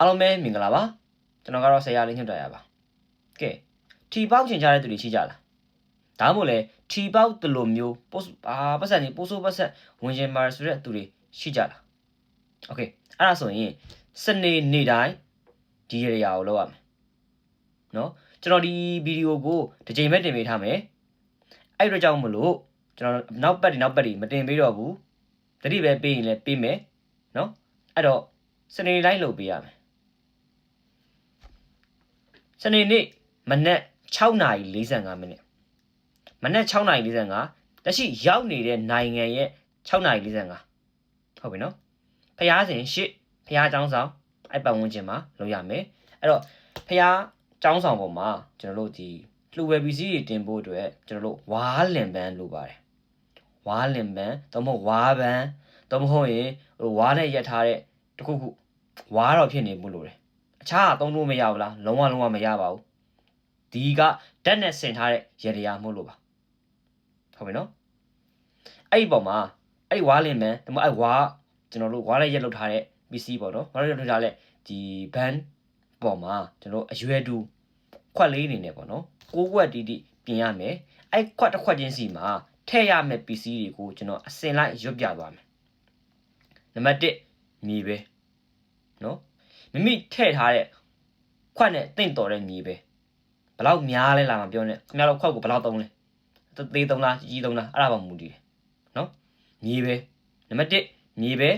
အားလုံးပဲမင်္ဂလာပါကျွန်တော်ကတော့ဆရာလေးညွှန်တက်ရပါကဲထီပေါက်ချင်ကြတဲ့သူတွေရှိကြလားဒါမှမဟုတ်လေထီပေါက်တလို့မျိုးပို့အာပတ်စံနေပို့ဆိုးပတ်ဆက်ဝင်ချင်ပါဆိုတဲ့သူတွေရှိကြလားโอเคအဲ့ဒါဆိုရင်စနေနေ့တိုင်းဒီရေရာကိုလောက်ရမယ်နော်ကျွန်တော်ဒီဗီဒီယိုကိုတစ်ချိန်ပဲတင်ပေးထားမယ်အဲ့တော့ကြောင့်မလို့ကျွန်တော်နောက်ပတ်ဒီနောက်ပတ်ဒီမတင်ပေးတော့ဘူးတတိပဲပေးရင်လည်းပေးမယ်နော်အဲ့တော့စနေတိုင်းလုပ်ပေးရမယ် စနေနေ့မနက်6:45မိနစ်မနက်6:45လက်ရှိရောက်နေတဲ့နိုင်ငံရဲ့6:45ဟုတ်ပြီနော်ဖျားစဉ်ရှစ်ဖျားចောင်းဆောင်အဲ့ပတ်ဝန်းကျင်မှာလုပ်ရမယ်အဲ့တော့ဖျားចောင်းဆောင်ပေါ်မှာကျွန်တော်တို့ဒီလှူဝယ်ပစ္စည်းတွေတင်ဖို့အတွက်ကျွန်တော်တို့ဝါလင်ပန်းလိုပါတယ်ဝါလင်ပန်းသို့မဟုတ်ဝါပန်းသို့မဟုတ်ရင်ဝါနဲ့ရက်ထားတဲ့တခုခုဝါတော့ဖြစ်နေမှုလို့တယ် အခြားအသုံးလို့မရဘူးလားလုံးဝလုံးဝမရပါဘူးဒီကဓာတ်နဲ့ဆင်ထားတဲ့ရေတရားမှုလို့ပါဟုတ်ပြီနော်အဲ့ဒီပုံမှာအဲ့ဒီဝါးလင်ပန်းဒါမှမဟုတ်အဲ့ဝါးကျွန်တော်တို့ဝါးနဲ့ရက်လောက်ထားတဲ့ပစ္စည်းပေါ့နော်ဝါးနဲ့ရက်လောက်ထားတဲ့ဒီဘန်ပေါ်မှာကျွန်တော်အရွယ်တူခွက်လေးအနေနဲ့ပေါ့နော်ကိုးခွက်တီးတီးပြင်ရမယ်အဲ့ခွက်တစ်ခွက်ချင်းစီမှာထည့်ရမယ့်ပစ္စည်းတွေကိုကျွန်တော်အစင်လိုက်ရွတ်ပြသွားမယ်နံပါတ်1မြေပဲနော် မိမိထည့်ထားတဲ့ခွက်နဲ့တင့်တော်တဲ့မြေပဲဘယ်လောက်များလဲလာမပြောနဲ့ခင်ဗျားတို့ခွက်ကိုဘယ်လောက်သုံးလဲသေးသုံးလားကြီးသုံးလားအဲ့ဒါပါမူတည်တယ်နော်မြေပဲနံပါတ်1မြေပဲ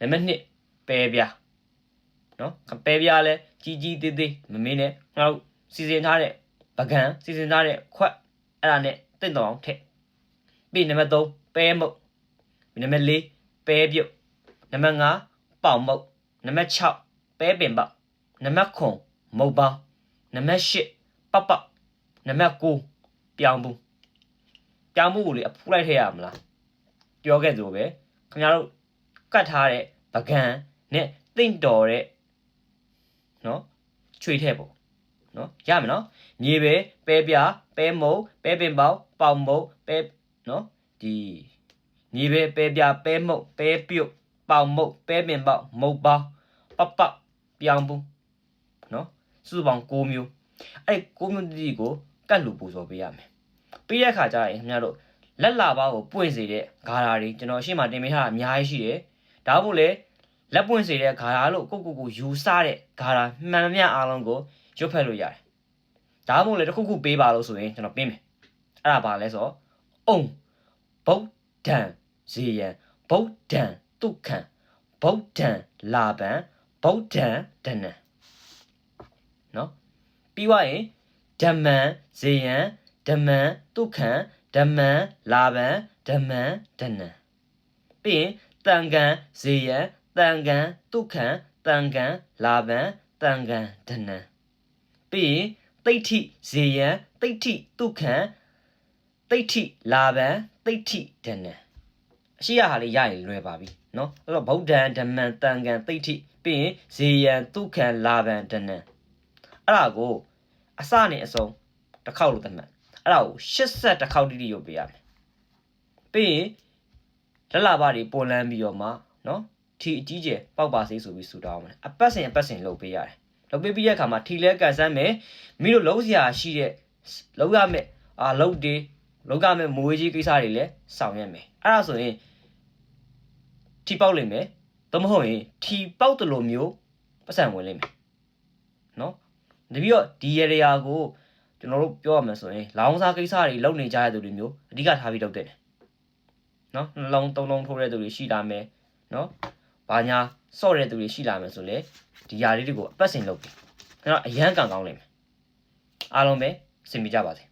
နံပါတ်2ပဲပြားနော်ပဲပြားလဲကြီးကြီးသေးသေးမမင်းနဲ့ငါတို့စီစဉ်ထားတဲ့ပကံစီစဉ်ထားတဲ့ခွက်အဲ့ဒါနဲ့တင့်တော်အောင်ထည့်ပြီးနံပါတ်3ပဲမုတ်နံပါတ်4ပဲပြုတ်နံပါတ်5ပေါင်မုတ်နံပါတ်6 ပဲပင်ပေါက်နံပါတ်9မုတ်ပေါင်းနံပါတ်10ပောက်ပောက်နံပါတ်9ပြောင်းဘူးပြောင်းဘူးကိုလေအဖူးလိုက်ထည့်ရမလားပြောခဲ့သလိုပဲခင်ဗျားတို့ကတ်ထားတဲ့ပကံနဲ့တင့်တော်တဲ့နော်ချွေထည့်ပေါ့နော်ရမယ်နော်မြေပဲပဲပြားပဲမုံပဲပင်ပေါက်ပေါင်မုံပဲနော်ဒီမြေပဲပဲပြားပဲမုံပဲပြုတ်ပေါင်မုံပဲပင်ပေါက်မုံပေါင်းပပ ပြောင်းဘူးနော်စုစုပေါင်း6မျိုးအဲ့6မျိုးတိတိကိုကတ်လူပူဇော်ပေးရမယ်ပြီးတဲ့အခါကျရင်ခင်ဗျားတို့လက်လာပါကိုပွင့်စေတဲ့ဂါရာတွေကျွန်တော်အရှိမတင်ပေးထားတာအများကြီးရှိတယ်ဒါမှမဟုတ်လေလက်ပွင့်စေတဲ့ဂါရာလို့ကိုကိုကိုယူဆတဲ့ဂါရာမှန်မှန်အားလုံးကိုရွတ်ဖက်လို့ရတယ်ဒါမှမဟုတ်လေတစ်ခုခုပေးပါလို့ဆိုရင်ကျွန်တော်ပေးမယ်အဲ့ဒါပါလဲဆိုတော့အုံဗုဒ္ဓံဇေယံဗုဒ္ဓံဒုက္ခံဗုဒ္ဓံလာဗံ ဗုဒ္ဓံဒနံနော်ပြီးွားရင်ဓမ္မံဇေယံဓမ္မံဒုက္ခံဓမ္မံလာဗံဓမ္မံဒနံပြီးရင်တန်ကံဇေယံတန်ကံဒုက္ခံတန်ကံလာဗံတန်ကံဒနံပြီးရင်တိဋ္ဌိဇေယံတိဋ္ဌိဒုက္ခံတိဋ္ဌိလာဗံတိဋ္ဌိဒနံအရှိရဟာလေးရရင်လွယ်ပါပြီနော်အဲ့တော့ဗုဒ္ဓံဓမ္မံတန်ခံသိဋ္ဌိပြီးရင်ဇေယံဒုက္ခံလာဗံဒနံအဲ့ဒါကိုအစနဲ့အဆုံးတစ်ခေါက်လို့သတ်မှတ်အဲ့ဒါကို80တစ်ခေါက်တိတိရုပ်ပေးရမယ်ပြီးရင်လက်လာပါတွေပေါ်လန်းပြီးတော့မှနော်ထီအကြီးကျယ်ပေါက်ပါစေဆိုပြီးဆူတောင်းမယ်အပတ်စဉ်အပတ်စဉ်လှုပ်ပေးရတယ်လှုပ်ပေးပြီးတဲ့အခါမှာထီလဲကန်ဆန်းမယ်မိတို့လုံးစရာရှိတဲ့လုံးရမယ်အာလုံးတွေလုံးရမယ်မွေးကြီးကိစ္စတွေလည်းဆောင်ရွက်မယ်အဲ့ဒါဆိုရင် ထီပေါက်လိမ့်မယ်သို့မဟုတ်ရင်ထီပေါက်တလို့မျိုးပတ်စံဝင်လိမ့်မယ်နော်တပြီးတော့ဒီရရာကိုကျွန်တော်တို့ပြောရမယ်ဆိုရင်လောင်းစားကိစ္စတွေလုပ်နေကြတဲ့သူတွေမျိုးအဓိကထားပြီးလုပ်တဲ့တယ်နော်နှလုံးသုံးလုံးထိုးတဲ့သူတွေရှိလာမယ်နော်ဘာညာစော့တဲ့သူတွေရှိလာမယ်ဆိုလေဒီຢာလေးတွေကိုအပတ်စဉ်လုပ်ပြီအဲ့တော့အရန်ကန်ကောင်းလိမ့်မယ်အားလုံးပဲစင်ပြကြပါစေ